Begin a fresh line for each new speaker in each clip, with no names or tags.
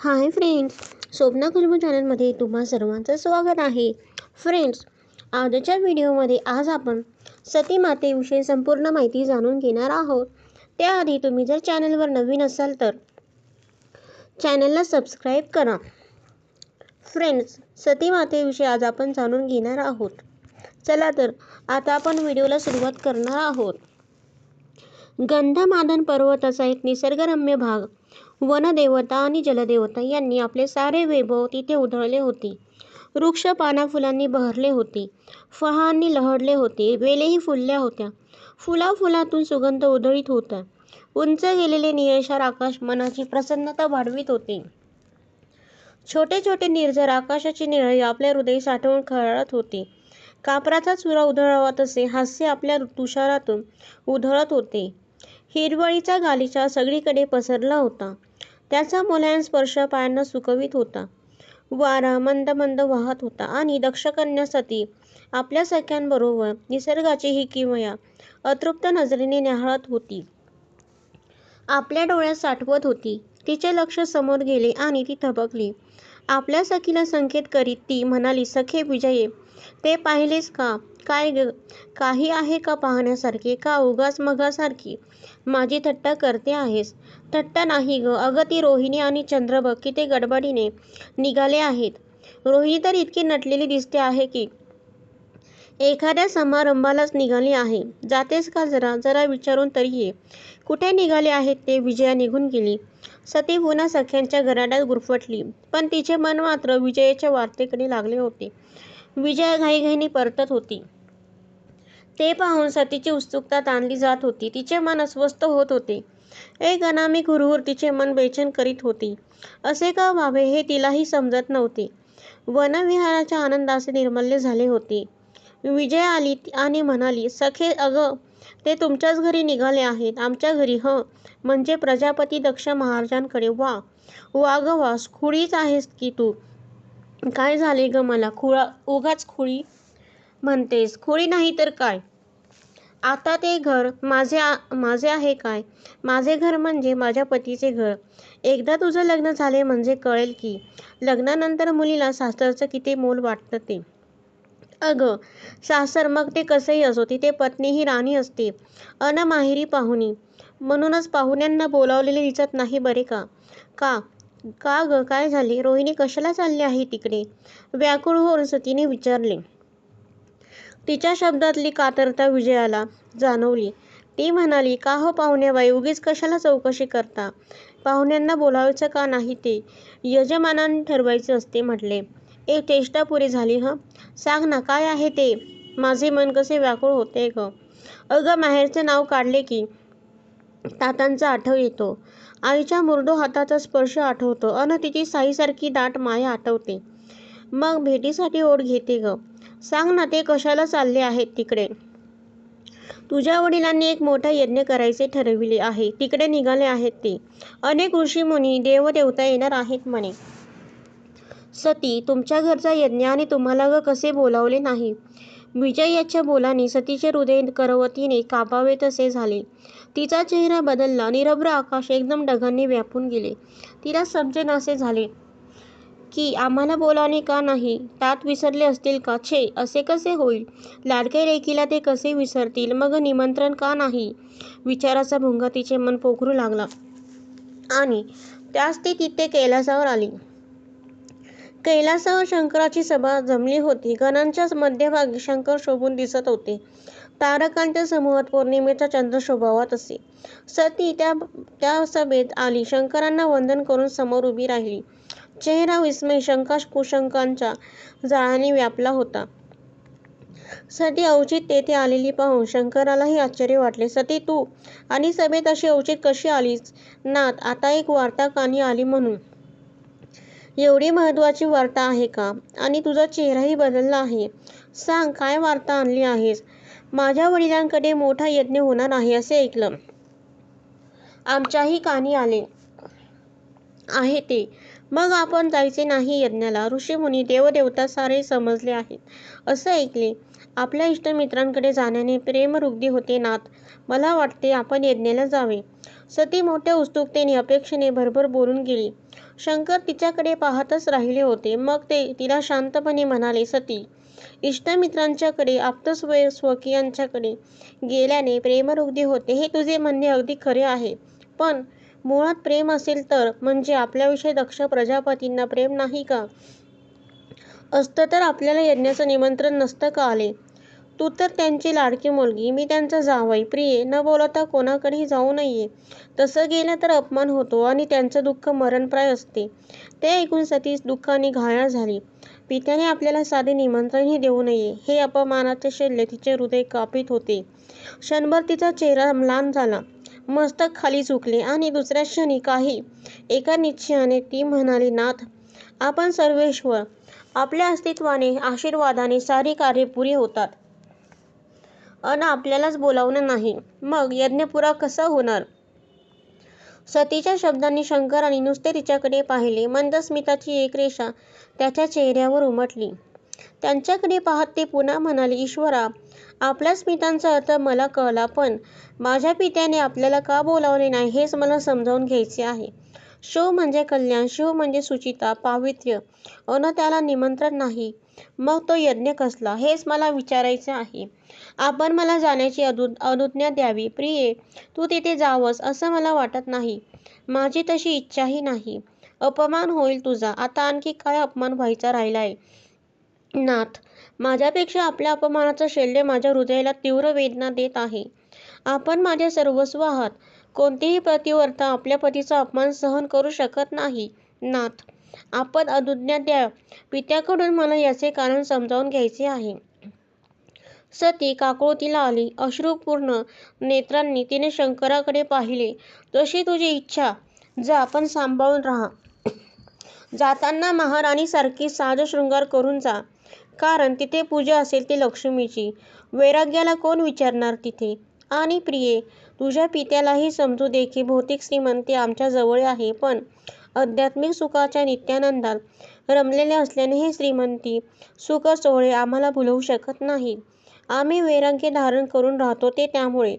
Hi friends Swapna Khushboo चॅनलमध्ये तुम्हा सर्वांचं स्वागत आहे. फ्रेंड्स आजच्या व्हिडिओमध्ये आज आपण सती मातेविषयी संपूर्ण माहिती जाणून घेणार आहोत. त्याआधी तुम्ही जर चॅनलवर नवीन असाल तर चॅनलला सबस्क्राईब करा. फ्रेंड्स सती मातेविषयी आज आपण जाणून घेणार आहोत. चला तर आता आपण व्हिडिओला सुरुवात करणार आहोत. गंधमादन पर्वताचा एक निसर्गरम्य भाग वनदेवता आणि जलदेवता यांनी आपले सारे वैभव तिथे उधळले होते. वृक्ष पाना फुलांनी बहरले होते. फळांनी लहडले होते. वेलेही फुलल्या होत्या. फुला फुलातून सुगंध उधळीत होता. उंच गेलेले निळेशार आकाश मनाची प्रसन्नता वाढवित होते. छोटे छोटे निर्जर आकाशाची निळी आपले हृदय साठवून खळत होते. कापराचा चुरा उधळावा तसे हास्य आपल्या तुषारातून उधळत होते. हिरवळीचा गालिचा सगळीकडे पसरला होता. त्याचा मुलायम स्पर्श पायांना सुकवित होता. वारा मंद मंद वाहत होता आणि दक्ष करण्यासाठी आपल्या सख्यांबरोबर निसर्गाची ही किमया अतृप्त नजरेने न्याहाळत होती. आपल्या डोळ्यात साठवत होती. तिचे लक्ष समोर गेले आणि ती थबकली. आपल्या सखीला संकेत करीत ती म्हणाली सखे विजये ते पाहिलेस का? काय ग? काही आहे का पाहण्यासारखे? का उगाच मगासारखी माझी थट्टा करते आहेस. थट्टा नाही ग. अगं ती रोहिणी आणि चंद्र किती गडबडीने निघाले आहेत. रोहिणी तर इतकी नटलेली दिसते आहे की एखाद्या समारंभालाच निघाली आहे. जातेस का जरा? जरा विचारून तरी ये. कुठे निघाले आहेत ते? विजया निघून गेली. सती पुन्हा सख्यांच्या घराड्यात गुरफटली. पण तिचे मन मात्र विजयाच्या वार्तेकडे लागले होते. विजया घाईघाईने परतत होती. ते पाहून सतीची उत्सुकता ताणली जात होती. तिचे मन अस्वस्थ होत होते. एक अनामी हुरहुर तिचे मन बेचैन करीत होती. असे का व्हावे हे तिलाही समजत नव्हते. वनविहाराच्या आनंदाचे निर्मल्य झाले होते. विजय आली आणि म्हणाली सखे अगं ते तुमच्याच घरी निघाले आहेत. आमच्या घरी ह. म्हणजे प्रजापती दक्ष महाराजांकडे वा. वा ग वास. खुळीच आहेस की तू? काय झाले ग मला? खुळा उगाच खुळी म्हणतेस खोळी नाही तर काय? आता ते घर माझे माझे आहे काय? माझे घर म्हणजे माझ्या पतीचे घर. एकदा तुझं लग्न झाले म्हणजे कळेल की लग्नानंतर मुलीला सासरचं किती मोल वाटतं ते. अगं सासर मग ते कसंही असो तिथे पत्नी ही राणी असते. अन माहेरी पाहुणी. म्हणूनच पाहुण्यांना बोलावलेले दिसत नाही बरे का? का? का गं? काय झाले? रोहिणी कशाला चालली आहे तिकडे? व्याकुळ होऊन सतीने विचारले. तिच्या शब्दातली कातरता विजयाला जाणवली. ती म्हणाली का हो पाहुणेबाई उगीच कशाला चौकशी करता? पाहुण्यांना बोलावायचं का नाही ते? यजमानाने ठरवायचे असते म्हटले. एक चेष्टा पुरी झाली हं? सांग ना काय आहे ते? माझे मन कसे व्याकुळ होते ग. अगं माहेरचे नाव काढले की तातांचा आठव येतो. आईच्या मुरडो हाताचा स्पर्श आठवतो. अन तिची साईसारखी दाट माया आठवते. मग भेटीसाठी ओढ घेते ग. सांग ना ते कशाला चालले आहेत तिकडे. तुझ्या वडिलांनी एक मोठा यज्ञ करायचे ठरविले आहे. तिकडे निघाले आहेत ते. अनेक ऋषीमुनी देवदेवता येणार आहेत म्हणे. सती तुमच्या घरचा यज्ञ आणि तुम्हाला ग कसे बोलावले नाही? विजय याच्या बोलाने सतीचे हृदय करवतीने कापावे तसे झाले. तिचा चेहरा बदलला. निरभ्र आकाश एकदम ढगांनी व्यापून गेले. तिला समजेनासे झाले. की आम्हाला बोलावणे का नाही? तात विसरले असतील का? छे असे कसे होईल? लाडके लेकीला ते कसे विसरतील? मग निमंत्रण का नाही? विचाराचा भुंगा तिचे मन पोखरू लागला. आणि त्यास ती तिथे कैलासावर आली. कैलासावर शंकराची सभा जमली होती. गणांच्या मध्यभागी शंकर शोभून दिसत होते. तारकांच्या समूहात पौर्णिमेचा चंद्र शोभावत असे. सती त्या त्या सभेत आली. शंकरांना वंदन करून समोर उभी राहिली. चेहरा विस्मय शंका कुशंकांच्या जाळाने व्यापला होता. सती अवचित तेथे आलेली पाहून शंकरालाही आश्चर्य वाटले. सती तू आणि सभेत अशी अवचित कशी आलीस? नाथ आता एक वार्ता कानी आली म्हणून. एवढी महत्वाची वार्ता आहे का? आणि तुझा चेहराही बदलला आहे. सांग काय वार्ता आणली आहेस? माझ्या वडिलांकडे मोठा यज्ञ होणार आहे असे ऐकलं. आमच्याही कानी आले आहे ते. मग आपण जायचे नाही यज्ञाला. ऋषीमुनी देवदेवता सारे समजले आहेत. असं ऐकले. आपल्या इष्टमित्रांकडे जाण्याने प्रेमरुग्धी होते नाथ. मला वाटते आपण यज्ञाला जावे. सती मोठ्या उत्सुकतेने अपेक्षेने भरभर बोलून गेली. शंकर तिच्याकडे पाहतच राहिले होते. मग ते तिला शांतपणे म्हणाले सती इष्टमित्रांच्याकडे आप्तस्वय स्वकीयांच्याकडे गेल्याने प्रेमरुग्धी होते हे तुझे म्हणणे अगदी खरे आहे. पण मुळात प्रेम असेल तर म्हणजे आपल्याविषयी दक्ष प्रजापतींना प्रेम नाही का? असतं तर आपल्याला यज्ञाचं निमंत्रण नसतं का आले? तू तर त्यांची लाडकी मुलगी मी त्यांचा जावई प्रिये न बोलता कोणाकडेही जाऊ नये. तसं गेलं तर अपमान होतो आणि त्यांचं दुःख मरणप्राय असते. ते ऐकून सती दुःखाने घायाळ झाली. पित्याने आपल्याला साधे निमंत्रणही देऊ नये हे अपमानाचे शल्य तिचे हृदय कापित होते. क्षणभर तिचा चेहरा म्लान झाला. मस्तक खाली झुकले आणि दुसऱ्या क्षणी काही एका निश्चयाने ती म्हणाली नाथ आपण सर्वेश्वर आपल्या अस्तित्वाने आशीर्वादाने सारी कार्ये पुरी होतात. अन आपल्यालाच बोलावणं नाही. मग यज्ञपुरा कसा होणार? सतीच्या शब्दांनी शंकराने नुसते तिच्याकडे पाहिले. मंदस्मिताची एक रेषा त्याच्या चेहऱ्यावर उमटली. त्यांच्याकडे पाहत ते पुन्हा म्हणाले ईश्वरा आपल्या स्मितांचा अर्थ मला कळला पण माझ्या पित्याने आपल्याला का बोलावले नाही हेच मला समजावून घ्यायचे आहे. शिव म्हणजे कल्याण शिव म्हणजे सुचिता पावित्र्य. अन त्याला निमंत्रण नाही. मग तो यज्ञ कसला? हेच मला विचारायचे आहे. आपण मला जाण्याची अनु अनुज्ञा द्यावी. प्रिये तू तिथे जावंस असं मला वाटत नाही. माझी तशी इच्छाही नाही. अपमान होईल तुझा. आता आणखी काय अपमान व्हायचा राहिलाय? नाथ माझ्यापेक्षा आपल्या अपमानाचं शल्य माझ्या हृदयाला तीव्र वेदना देत आहे. आपण माझे सर्वस्व आहात. कोणतीही प्रतिवर्ता आपल्या पतीचा अपमान सहन करू शकत नाही नाथ. आपण अनुज्ञा द्या. पित्याकडून मला याचे कारण समजावून घ्यायचे आहे. सती काकुळतीला आली. अश्रुपूर्ण नेत्रांनी तिने शंकराकडे पाहिले. जशी तुझी इच्छा. जा आपण सांभाळून राहा. जाताना महाराणीसारखी साजशृंगार करून जा. कारण तिथे पूजा असेल ती लक्ष्मीची. वैराग्याला कोण विचारणार तिथे? आणि प्रिये तुझ्या पित्यालाही समजू दे की भौतिक श्रीमंती आमच्या जवळ आहे पण आध्यात्मिक सुखाच्या नित्यानंदात रमलेले असल्याने हे श्रीमंती सुख सोहळे आम्हाला भुलवू शकत नाही. आम्ही वैराग्य धारण करून राहतो ते त्यामुळे.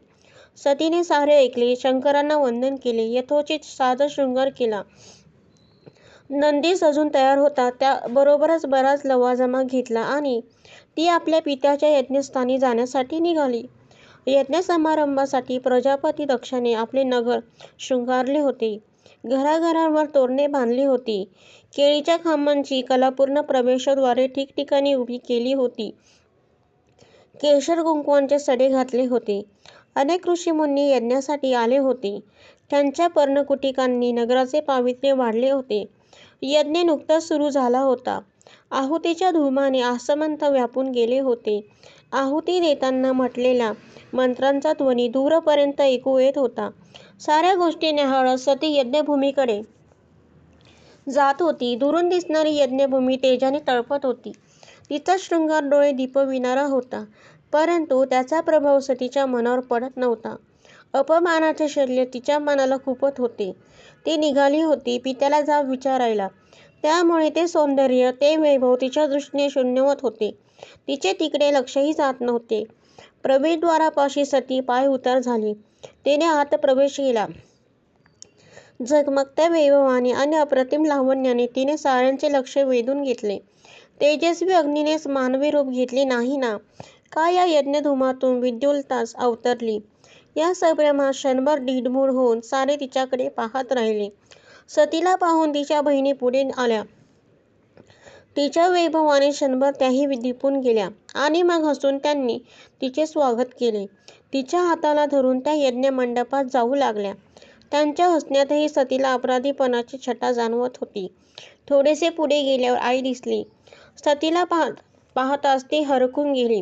सतीने सारे ऐकले शंकरांना वंदन केले यथोचित साजशृंगार केला. नंदी सजून तयार होता. त्याबरोबरच बराच लवाजमा घेतला आणि ती आपल्या पित्याच्या यज्ञस्थानी जाण्यासाठी निघाली. यज्ञ समारंभासाठी प्रजापती दक्षाने आपले नगर शृंगारले होते. घराघरांवर तोरणे बांधली होती. केळीच्या खांबांची कलापूर्ण प्रवेशद्वारे ठिकठिकाणी उभी केली होती. केशर कुंकवांचे सडे घातले होते. अनेक ऋषीमुनी यज्ञासाठी आले होते. त्यांच्या पर्णकुटिकांनी नगराचे पावित्र्य वाढले होते. यज्ञ नुकताच सुरू झाला होता. आहुतीच्या धुमाने आसमंत व्यापून गेले होते. आहुती देताना म्हटलेल्या मंत्रांचा ध्वनी दूरपर्यंत ऐकू येत होता. साऱ्या गोष्टी न्याहाळत सती यज्ञभूमीकडे जात होती. दुरून दिसणारी यज्ञभूमी तेजाने तळपत होती. तिचा शृंगार डोळे दिपविणारा होता. परंतु त्याचा प्रभाव सतीच्या मनावर पडत नव्हता. अपमानाचे शल्य तिच्या मनाला खुपत होते. ती निघाली होती पित्याला जाब विचारायला. त्यामुळे ते सौंदर्य ते वैभव तिच्या दृष्टीने शून्यवत होते. तिचे तिकडे लक्षही जात नव्हते. प्रवेशद्वारापाशी सती पाय उतार झाली. तिने आत प्रवेश केला. झगमगत्या वैभवाने आणि अप्रतिम लावण्याने तिने साऱ्यांचे लक्ष वेधून घेतले. तेजस्वी अग्नीनेच मानवी रूप घेतले नाही ना? का या यज्ञधुमातून विद्युल्तास अवतरली? या संभ्रमात क्षणभर ढिडमूड होऊन सारे तिच्याकडे पाहत राहिले. सतीला पाहून तिच्या बहिणी पुढे आल्या. तिच्या वैभवाने क्षणभर त्याही दिपून गेल्या आणि मग हसून त्यांनी तिचे स्वागत केले. तिच्या हाताला धरून त्या यज्ञ मंडपात जाऊ लागल्या. त्यांच्या हसण्यातही सतीला अपराधीपणाची छटा जाणवत होती. थोडेसे पुढे गेल्यावर आई दिसली. सतीला पाहत पाहताच ती हरकून गेली.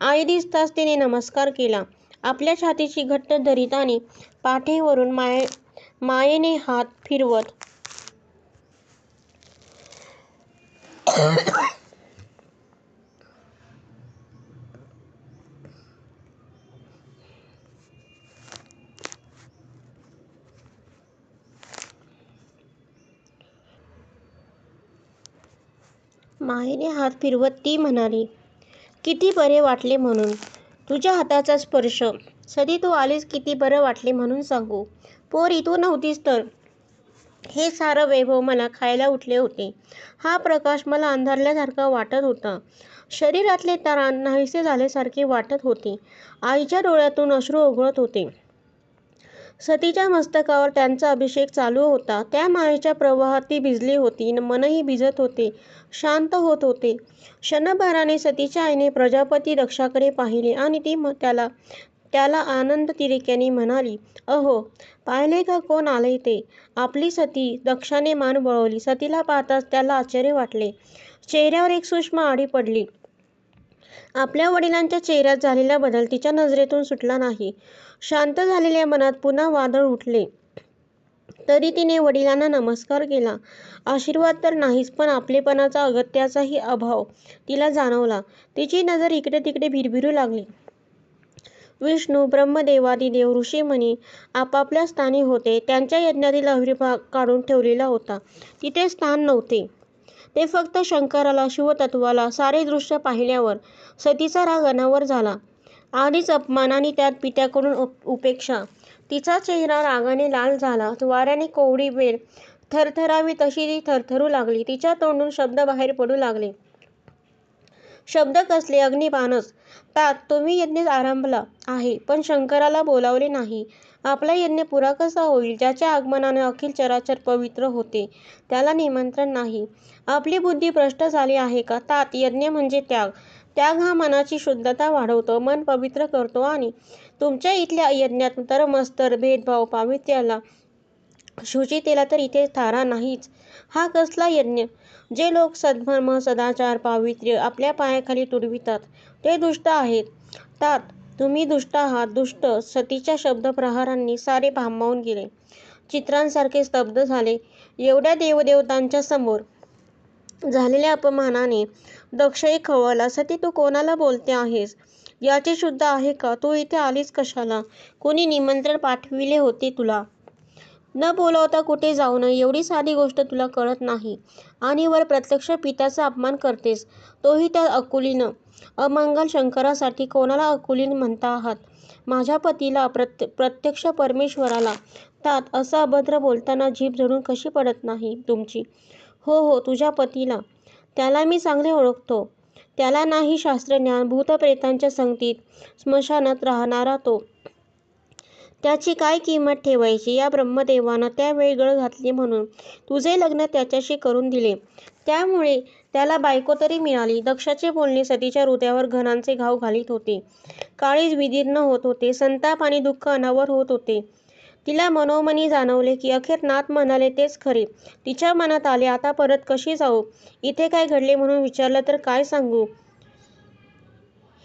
आई दिसताच तिने नमस्कार केला. आपल्या छातीची घट्ट धरीत आणि पाठीवरून माये मायेने हात फिरवत. मायेने हात फिरवत ती म्हणाली किती बरे वाटले म्हणून. तुझ्या हाताचा स्पर्श. सधी तू आलीस किती बरं वाटले म्हणून सांगू. पोरी तू नव्हतीस तर. हे सारं वैभव मला खायला उठले होते. हा प्रकाश मला अंधारल्यासारखा वाटत होता. शरीरातले ताण नाहीसे झाल्यासारखे वाटत होते. आईच्या डोळ्यातून अश्रू ओघळत होते. सतीच्या मस्तकावर त्यांचा अभिषेक चालू होता. त्या मायेच्या प्रवाहात ती भिजली होती. मनही भिजत होते. शांत होत होते. क्षणभराने सतीच्या आईने प्रजापती दक्षाकडे पाहिले आणि ती त्याला त्याला आनंद तिरेक्याने म्हणाली अहो पाहिले का कोण आले ते आपली सती दक्षाने मान वळवली सतीला पाहताच त्याला आश्चर्य वाटले. चेहऱ्यावर एक सूक्ष्म आडी पडली. आपल्या वडिलांच्या चेहऱ्यात झालेला बदल तिच्या नजरेतून सुटला नाही. शांत झालेल्या मनात पुन्हा वादळ उठले. तरी तिने वडिलांना नमस्कार केला. आशीर्वाद तर नाहीच पण आपलेपणाचा अगत्याचाही अभाव तिला जाणवला. तिची नजर इकडे तिकडे भिरभिरू लागली. विष्णू ब्रह्मदेवादिदेव ऋषीमुनी आपापल्या स्थानी होते. त्यांच्या यज्ञातील अविर्भाग काढून ठेवलेला होता. तिथे स्थान नव्हते. ते फक्त शंकराला शिवतत्वाला सारे दृश्य पाहिल्यावर सतीचा राग अनावर झाला. आधीच अपमान आणि त्यात पित्याकडून उपेक्षा. तिचा चेहरा रागाने लाल झाला. वाऱ्याने कोवडी बेल थरथरावी तशी ती थरथरू लागली. तिच्या तोंडून शब्द बाहेर पडू लागले. शब्द कसले? अग्निबाणच. तात तुम्ही यज्ञ आरंभला आहे पण शंकराला बोलावले नाही. आपला यज्ञ पुरा कसा होईल? ज्याच्या आगमनाने अखिल चराचर पवित्र होते त्याला निमंत्रण नाही. आपली बुद्धी भ्रष्ट झाली आहे का? तात यज्ञ म्हणजे त्याग. त्याग हा मनाची शुद्धता वाढवतो मन पवित्र करतो आणि तुमच्या इथल्या यज्ञात तर मस्तर भेदभाव पावित्र्याला शुचितेला तर इथे थारा नाहीच. हा कसला यज्ञ? जे लोक सद्धर्म सदाचार पावित्र्य आपल्या पायाखाली तुडवितात ते दुष्ट आहेत. तात तुम्ही दुष्ट आहात. दुष्ट सतीच्या शब्दप्रहारांनी सारे भांबावून गेले. चित्रांसारखे स्तब्ध झाले. एवढ्या देवदेवतांच्या समोर झालेल्या अपमानाने दक्षही खवळला सती तू कोणाला बोलते आहेस? याचे शुद्ध आहे का? तू इथे आलीस कशाला? कोणी निमंत्रण पाठविले होते तुला? न बोलवता कुठे जाऊ नये? एवढी साधी गोष्ट तुला कळत नाही. आणि वर प्रत्यक्ष पित्याचा अपमान करतेस. तोही त्या अकुलीनं अमंगल शंकरासाठी कोणाला अकुलीन म्हणता आहात? माझ्या पतीला प्रत्य प्रत्यक्ष परमेश्वराला. तात असं अभद्र बोलताना जीभ जडून कशी पडत नाही तुमची? हो हो तुझ्या पतीला. त्याला मी चांगले ओळखतो. त्याला नाही शास्त्रज्ञान भूतप्रेतांच्या संगतीत स्मशानात राहणारा तो. त्याची काय किंमत ठेवायची? या ब्रह्मदेवानं त्यावेळी गळ घातली म्हणून. तुझे लग्न त्याच्याशी करून दिले. त्यामुळे त्याला बायको तरी मिळाली. दक्षाचे बोलणे सतीच्या हृदयावर घणांचे घाव घालीत होते. काळीज विदीर्ण होत होते. संताप आणि दुःख अनावर होत होते. तिला मनोमनी जाणवले की अखेर नाथ म्हणाले तेच खरे. तिच्या मनात आले आता परत कशी जाऊ? इथे काय घडले म्हणून विचारलं तर काय सांगू?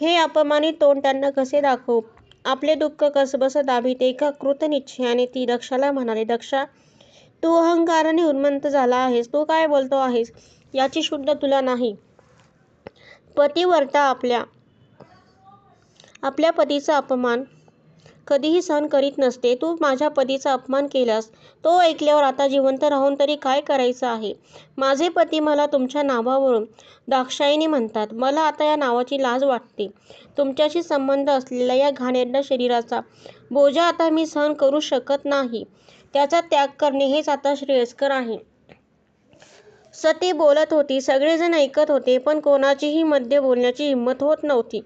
हे अपमानित तोंड त्यांना कसे दाखवू? आपले दुःख कसबस दाबीत एका कृतनिश्चयाने ती दक्षाला म्हणाले दक्षा तू अहंकाराने उन्मंत झाला आहेस. तू काय बोलतो आहेस? याची शुद्ध तुला नाही. पतिव्रता आपल्या आपल्या पतीचा अपमान कधीही सहन करीत नसते. तू माझ्या पतीचा अपमान केलास. तो ऐकल्यावर आता जिवंत राहून तरी काय करायचं आहे? माझे पती मला तुमच्या नावावरून दाक्षायणी म्हणतात. मला आता या नावाची लाज वाटते. तुमच्याशी संबंध असलेल्या या घाणेरड्या शरीराचा बोजा आता मी सहन करू शकत नाही. त्याचा त्याग करणे हेच आता श्रेयस्कर आहे. सती बोलत होती सगळेजण ऐकत होते पण कोणाचीही मध्य बोलण्याची हिंमत होत नव्हती.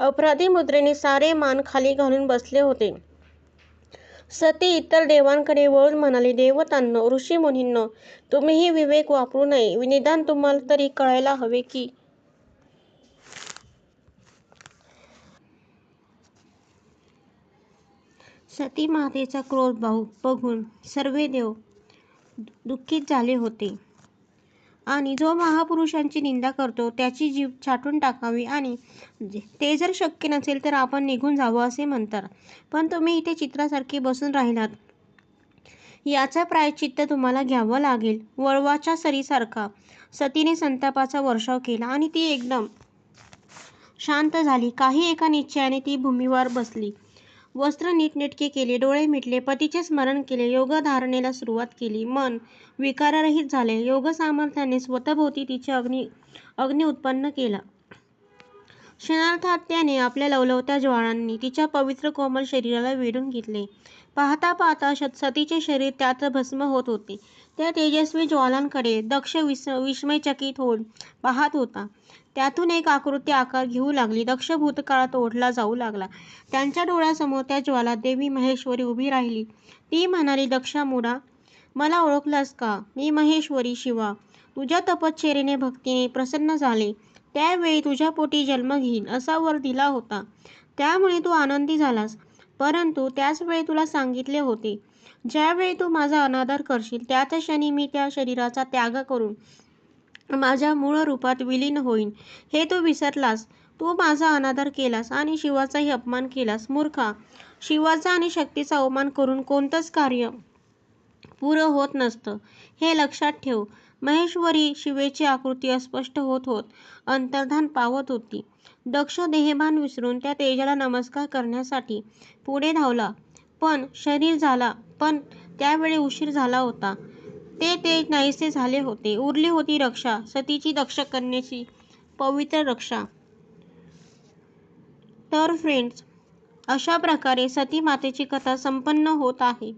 अपराधी मुद्रेने सारे मान खाली घालून बसले होते. सती इतर देवांकडे वळून म्हणाली देवतांनो ऋषीमुनींनो तुम्हीही विवेक वापरू नये. निदान तुम्हाला तरी कळायला हवे की सती मातेचा क्रोध बघून सर्व देव दुःखित झाले होते. आणि जो महापुरुषांची निंदा करतो त्याची जीभ छाटून टाकावी आणि ते जर शक्य नसेल तर आपण निघून जावं असे म्हणतात. पण तुम्ही इथे चित्रासारखे बसून राहिलात. याचा प्रायश्चित्त तुम्हाला घ्यावं लागेल. वळवाच्या सरीसारखा सतीने संतापाचा वर्षाव केला आणि ती एकदम शांत झाली. काही एका निश्चयाने ती भूमीवर बसली. वस्त्र नीटनेटके केले डोळे मिटले पतीचे स्मरण केले योगधारणेला सुरुवात केली मन विकाररहित झाले योग सामर्थ्याने स्वतःभोवती तिचे अग्नी अग्नी उत्पन्न केला क्षणार्थात त्याने आपल्या लवलवत्या ज्वाळांनी तिच्या पवित्र कोमल शरीराला वेढून घेतले पाहता पाहता सतीचे शरीर त्यात भस्म होत होते. त्या तेजस्वी ज्वालांकडे दक्ष विस विस्मयचकित होऊन पाहत होता. त्यातून एक आकृती आकार घेऊ लागली. दक्ष भूतकाळात ओढला जाऊ लागला. त्यांच्या डोळ्यासमोर त्या ज्वाला देवी महेश्वरी उभी राहिली. ती म्हणाली, दक्षा मुडा मला ओळखलास का? मी महेश्वरी शिवा. तुझ्या तपश्चर्येने, भक्तीने प्रसन्न झाले, त्यावेळी तुझ्या पोटी जन्म घेईन असा वर दिला होता. त्यामुळे तू आनंदी झालास. परंतु त्याचवेळी तुला सांगितले होते, ज्यावेळी तू माझा अनादर करशील त्याच क्षणी मी त्या शरीराचा त्याग करून माझ्या मूळ रूपात विलीन होईन, हे तू विसरलास. तू माझा अनादर केलास आणि शिवाचाही अपमान केलास. मूर्खा, शिवाचा आणि शक्तीचा अवमान करून कोणतंच कार्य पुरं होत नसतं, हे लक्षात ठेव. महेश्वरी शिवेची आकृती अस्पष्ट होत होत अंतर्धान पावत होती. दक्ष देहभान विसरून त्या तेजाला नमस्कार करण्यासाठी पुढे धावला. पण शरीर झाला. पण त्यावेळी उशीर झाला होता. ते ते नाहीसे झाले होते. उरली होती रक्षा, सतीची, दक्षकन्येची पवित्र रक्षा. तर फ्रेंड्स, अशा प्रकारे सती मातेची कथा संपन्न होत आहे.